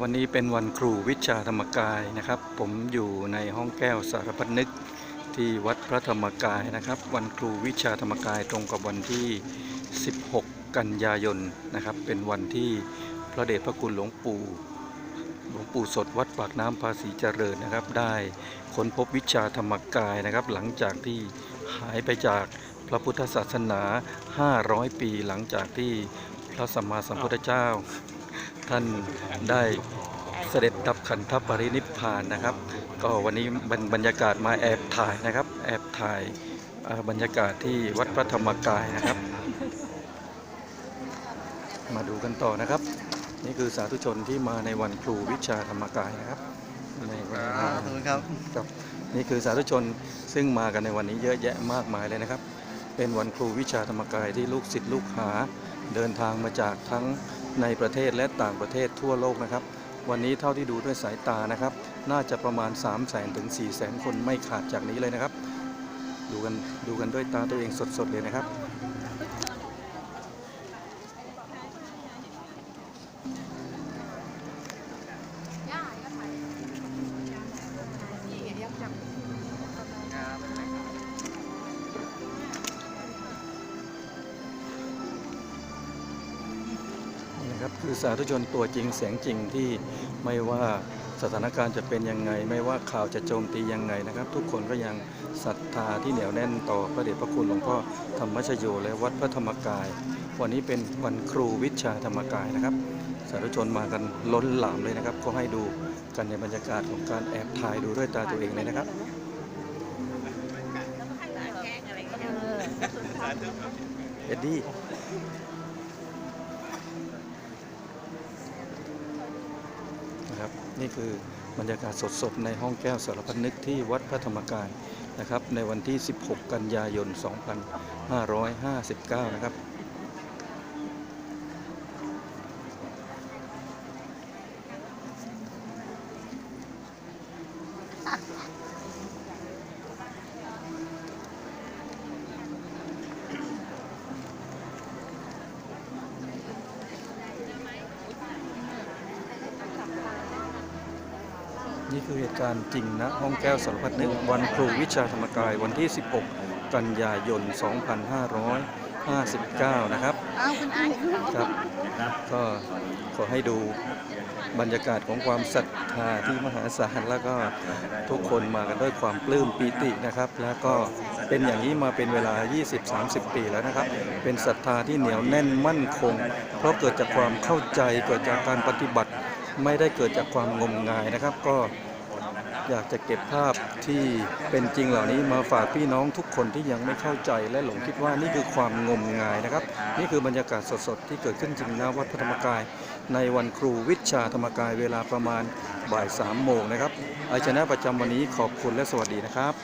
วันนี้เป็นวันครูวิชาธรรมกายนะครับ ผมอยู่ในห้องแก้วสารพัดนึกที่วัดพระธรรมกายนะครับ วันครูวิชาธรรมกายตรงกับวันที่ 16 กันยายนนะครับ เป็นวันที่พระเดชพระคุณหลวงปู่หลวงปู่สดวัดปากน้ำภาษีเจริญนะครับ ได้ค้นพบวิชาธรรมกายนะครับ หลังจากที่หายไปจากพระพุทธศาสนา 500 ปีหลังจากที่พระสัมมาสัมพุทธเจ้า ท่านได้เสด็จดับขันธปรินิพพานนะครับ ก็วันนี้บรรบรรยากาศมาแอบถ่ายนะครับ แอบถ่ายเอ่อบรรยากาศที่วัดพระธรรมกายนะครับ มาดูกันต่อนะครับ นี่คือสาธุชนที่มาในวันครูวิชาธรรมกายนะครับในวันอ่าขอบคุณครับครับนี่คือสาธุชนซึ่งมากันในวันนี้เยอะแยะมากมายเลยนะครับ เป็นวันครูวิชาธรรมกายที่ลูกศิษย์ลูกหาเดินทางมาจากทั้ง ในประเทศและต่างประเทศทั่วโลกนะครับ วันนี้เท่าที่ดูด้วยสายตานะครับ น่าจะประมาณ 3 0 0แสนถึง4 0 0แสนคนไม่ขาดจากนี้เลยนะครับ ดูกันดูกันด้วยตาตัวเองสดๆเลยนะครับ ครับคือสาธุชนตัวจริงเสียงจริงที่ไม่ว่าสถานการณ์จะเป็นยังไง ไม่ว่าข่าวจะโจมตียังไงนะครับ ทุกคนก็ยังศรัทธาที่เหนียวแน่นต่อพระเดชพระคุณหลวงพ่อธรรมชโยและวัดพระธรรมกาย วันนี้เป็นวันครูวิชาธรรมกายนะครับ สาธุชนมากันล้นหลามเลยนะครับ ก็ให้ดูกันในบรรยากาศของการแอบถ่ายดูด้วยตาตัวเองเลยนะครับเอ็ดดี้ นะครับ นี่คือบรรยากาศสดๆในห้องแก้วสารพันนึกที่วัดพระธรรมกายนะครับ ในวันที่ 16 กันยายน 2559 นะครับ นี่คือเหตุการณ์จริงนะ ห้องแก้วสารพัดนึกวันครูวิชาธรรมกายวันที่ 16 กันยายน 2559 นะครับอ้าวคุณไอ้ครับ ก็ขอให้ดูบรรยากาศของความศรัทธาที่มหาศาลแล้วก็ทุกคนมากันด้วยความปลื้มปีตินะครับ แล้วก็เป็นอย่างนี้มาเป็นเวลา 20-30 ปีแล้วนะครับ เป็นศรัทธาที่เหนียวแน่นมั่นคง เพราะเกิดจากความเข้าใจเกิดจากการปฏิบัติ ไม่ได้เกิดจากความงมงายนะครับ ก็อยากจะเก็บภาพที่เป็นจริงเหล่านี้มาฝากพี่น้องทุกคนที่ยังไม่เข้าใจและหลงคิดว่านี่คือความงมงายนะครับ นี่คือบรรยากาศสดๆ ที่เกิดขึ้นจริงณวัดพระธรรมกาย ในวันครูวิชาธรรมกายเวลาประมาณบ่ายสามโมงนะครับอาชนะประจำวันนี้ขอบคุณและสวัสดีนะครับ